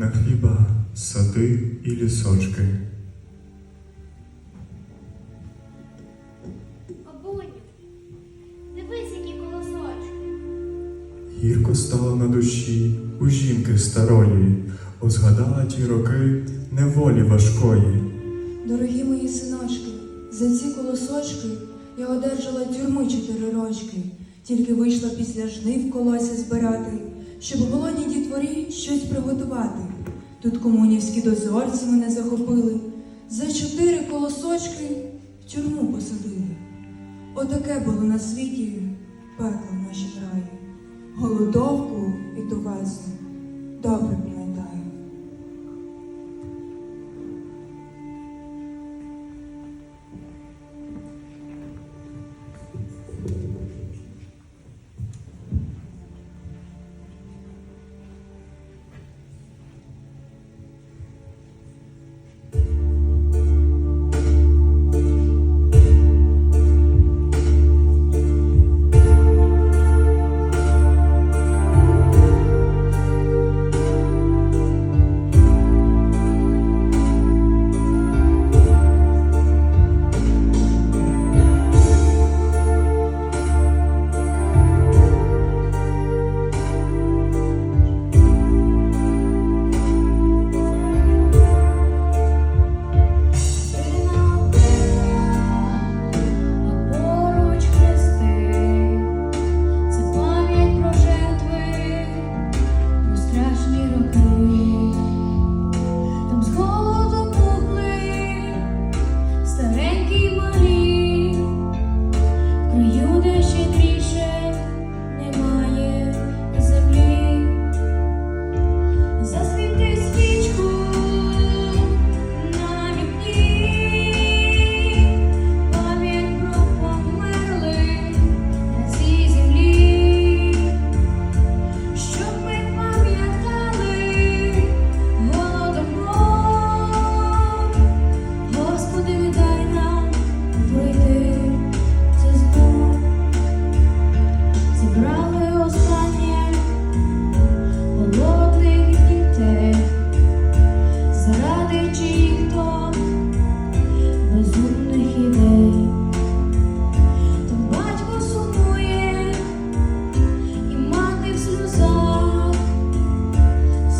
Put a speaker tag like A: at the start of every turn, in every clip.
A: на хліба, сади і лісочки.
B: Бабуню, дивись, які колосочки.
A: Гірко стало на душі у жінки старої, О, згадала ті роки неволі важкої.
C: Дорогі мої синочки, за ці колосочки я одержала тюрми чотири рочки, тільки вийшла після жнив колося збирати, щоб голодній дітворі щось приготувати. Тут комунівські дозорці мене захопили, за чотири колосочки в тюрму посадили. Отаке було на світі пекло в нашій краї. Голодовку і ту добре пам'ятаю.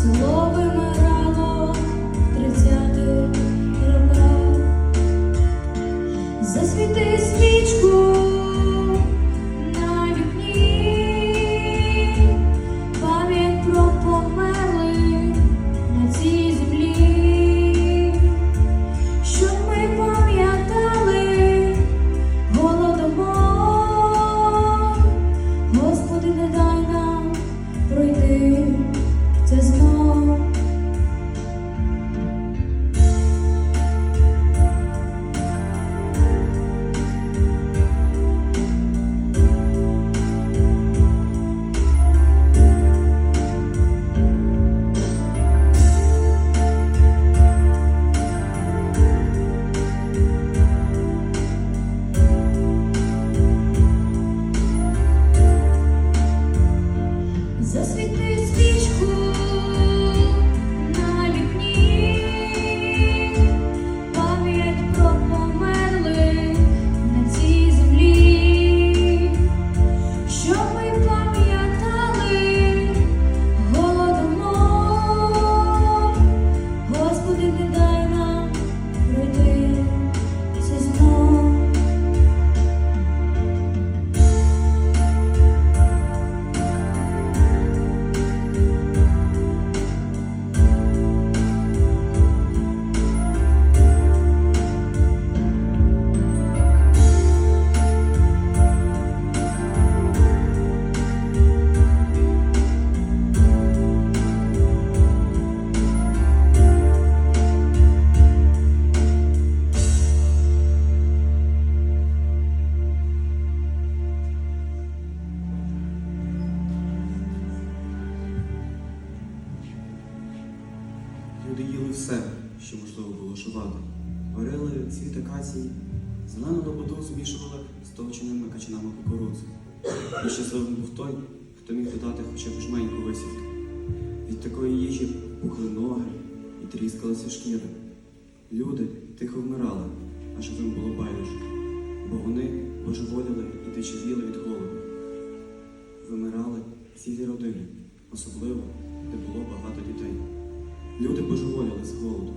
D: そう додати хоча б жменьку висівки. Від такої їжі
E: пухли ноги і тріскалися шкіри. Люди тихо вмирали, а живим було байдуже, бо вони божеволіли і дичавіли від голоду. Вимирали цілі родини, особливо, де було багато дітей. Люди божеволіли з голоду.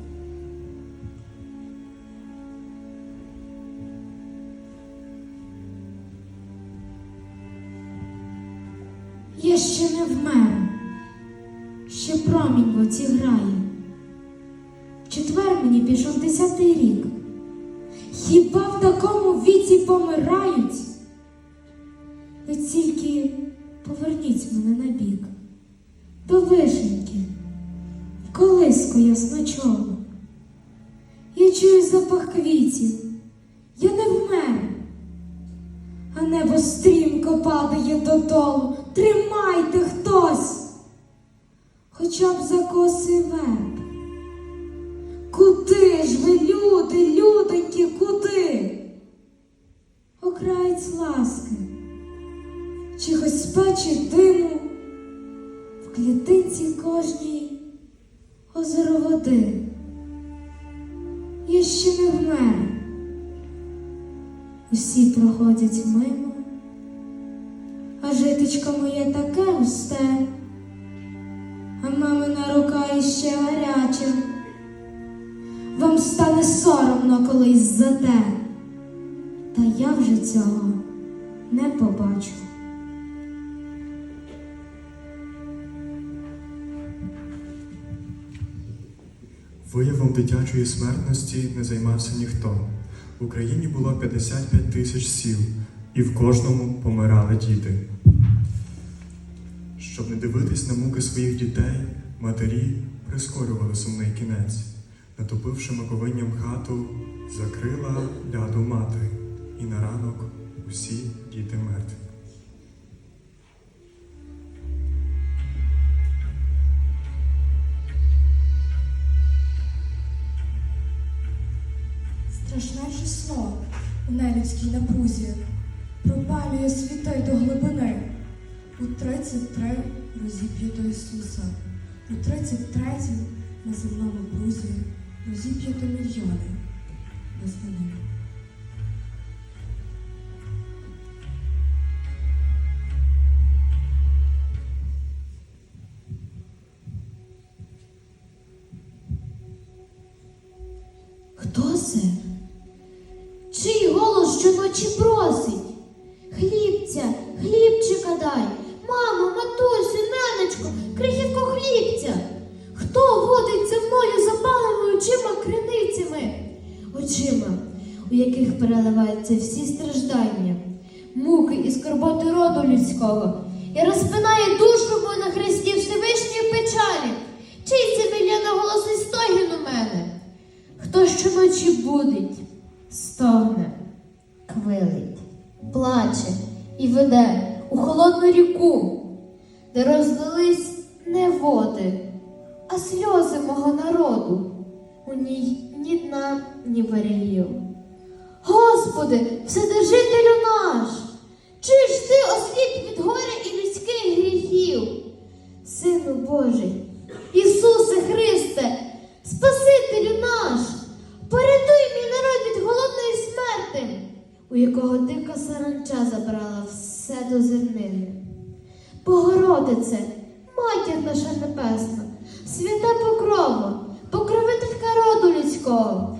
D: Ще не вмер, ще промінь в оці грає. Четвер мені пішов десятий рік. Хіба в такому віці помирають? Ви тільки поверніть мене на бік. До вишеньки, в колиску ясночолу. Я чую запах квітів, я не вмер. А небо стрімко падає додолу. Тримайте хтось, хоча б за коси верб. Куди ж ви, люди, людоньки, куди? Окраєць ласки, чи хоч диму, в клітинці кожній озеро води. Я ще не вмер. Усі проходять мимо, а моє таке густе, а мамина рука іще гаряча. Вам стане соромно колись за те, та я вже цього не побачу.
A: Виявом дитячої смертності не займався ніхто. В Україні було 55 тисяч сіл, і в кожному помирали діти. Щоб не дивитись на муки своїх дітей, матері прискорювали сумний кінець. Натопивши маковинням хату, закрила ляду мати, і на ранок усі діти мертві.
C: Страшне число у нелюдській напрузі пропалює світи до глибини. У 33 розіп'ято Ісуса, у 33 на земному брузі розіп'ято мільйони. Без
B: скорботи роду людського, і розпинає душу мою на хресті Всевишньої печалі. Чий це біля голосний стогін у мене? Хто щоночі будить, стогне, квилить, плаче і веде у холодну ріку, де розлились не води, а сльози мого народу. У ній ні дна, ні берегів. Господи, вседержителю наш, чи ж ти осліп від горя і людських гріхів? Сину Божий, Ісусе Христе, Спасителю наш, порятуй мій народ від голодної смерти, у якого дика саранча забрала все до зернини. Богородице, матір наша небесна, свята покрова, покровителька роду людського.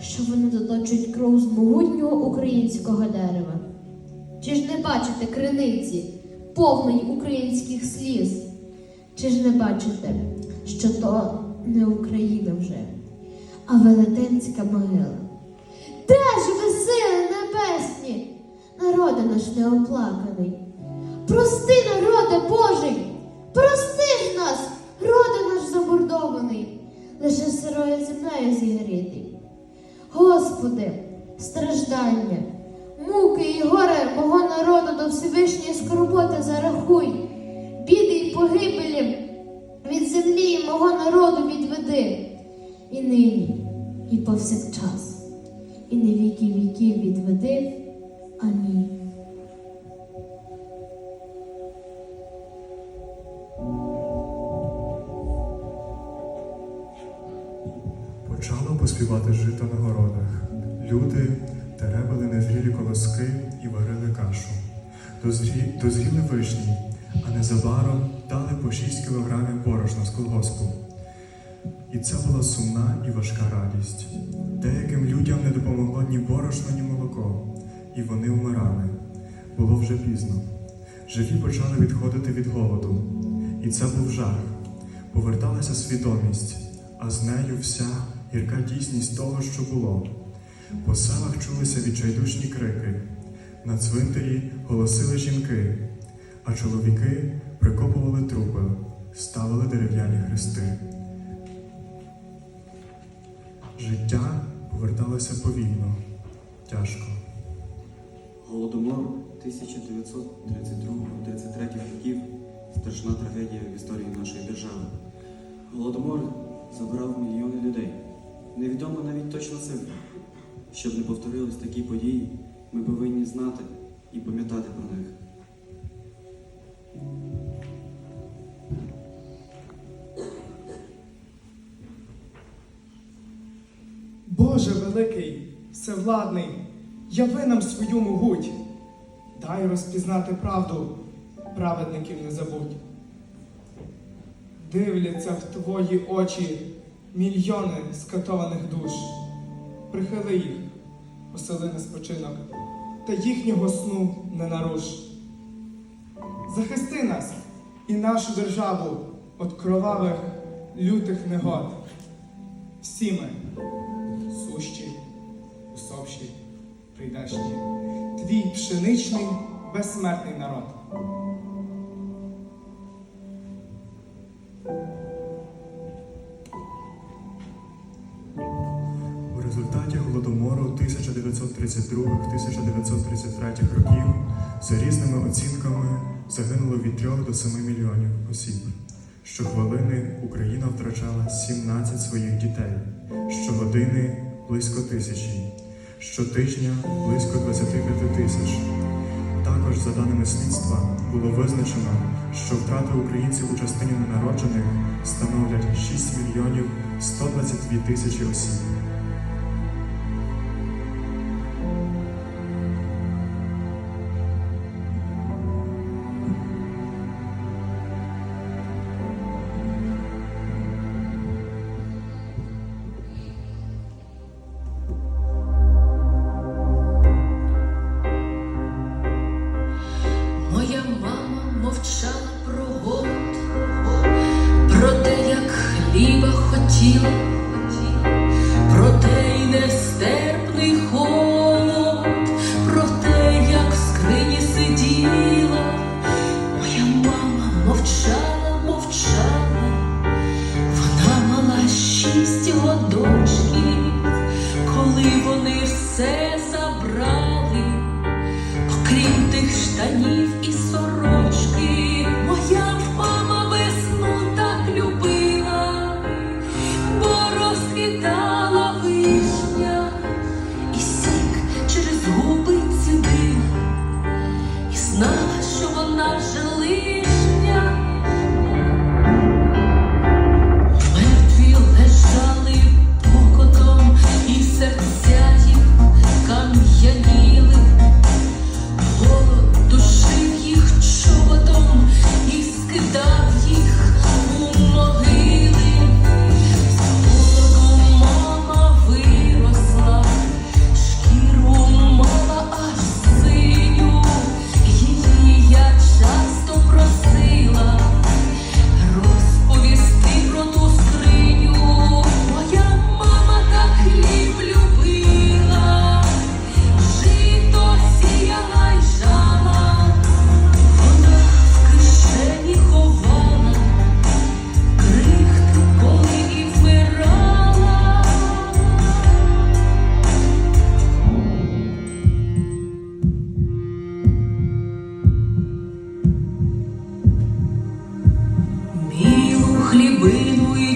B: Що вони доточують кров з могутнього українського дерева? Чи ж не бачите криниці, повної українських сліз? Чи ж не бачите, що то не Україна вже, а велетенська могила? Де ж ви сили небесні, народи наш неоплаканий? Прости, народе Божий, прости ж нас, роде наш замордований, лише сирою землею зігрітий. Господи, страждання, муки і горе мого народу до Всевишньої скорботи зарахуй, біди й погибелі від землі і мого народу відведи, і нині, і повсякчас, і на віки віків відведи.
A: Дозріли вишні, а незабаром дали по 6 кілограмів борошна з колгоспу. І це була сумна і важка радість. Деяким людям не допомогло ні борошно, ні молоко, і вони вмирали. Було вже пізно. Живі почали відходити від голоду, і це був жах. Поверталася свідомість, а з нею вся гірка дійсність того, що було. По селах чулися відчайдушні крики. На цвинтарі голосили жінки, а чоловіки прикопували трупи, ставили дерев'яні хрести. Життя поверталося повільно, тяжко.
E: Голодомор 1932-33 років страшна трагедія в історії нашої держави. Голодомор забрав мільйони людей. Невідомо навіть точна цифра. Щоб не повторились такі події, ми повинні знати і пам'ятати про них.
F: Боже великий, всевладний, яви нам свою могуть, дай розпізнати правду, праведників не забудь. Дивляться в твої очі мільйони скатованих душ. Прихили їх, посели на спочинок, та їхнього сну не наруш. Захисти нас і нашу державу від кровавих лютих негод. Всі ми сущі, усопші, прийдешні, твій пшеничний безсмертний народ.
A: 1932-1933 років за різними оцінками загинуло від 3 до 7 мільйонів осіб. Щохвилини Україна втрачала 17 своїх дітей, щогодини близько тисячі, щотижня близько 25 тисяч. Також, за даними слідства, було визначено, що втрати українців у частині ненароджених становлять 6 мільйонів 122 тисячі осіб.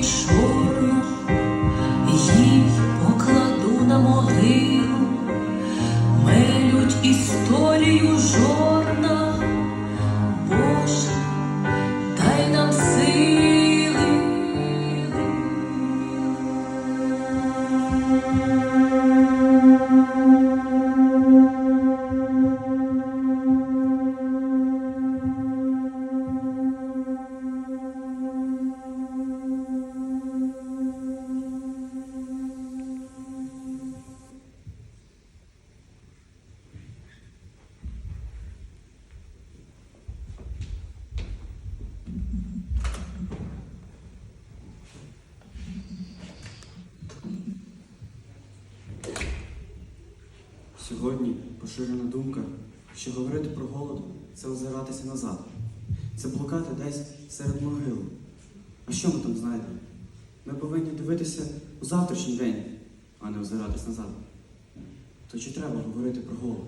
G: Show.
E: Сьогодні поширена думка, що говорити про голод це озиратися назад. Це блукати десь серед могил. А що ми там знайдемо? Ми повинні дивитися у завтрашній день, а не озиратись назад. То чи треба говорити про голод?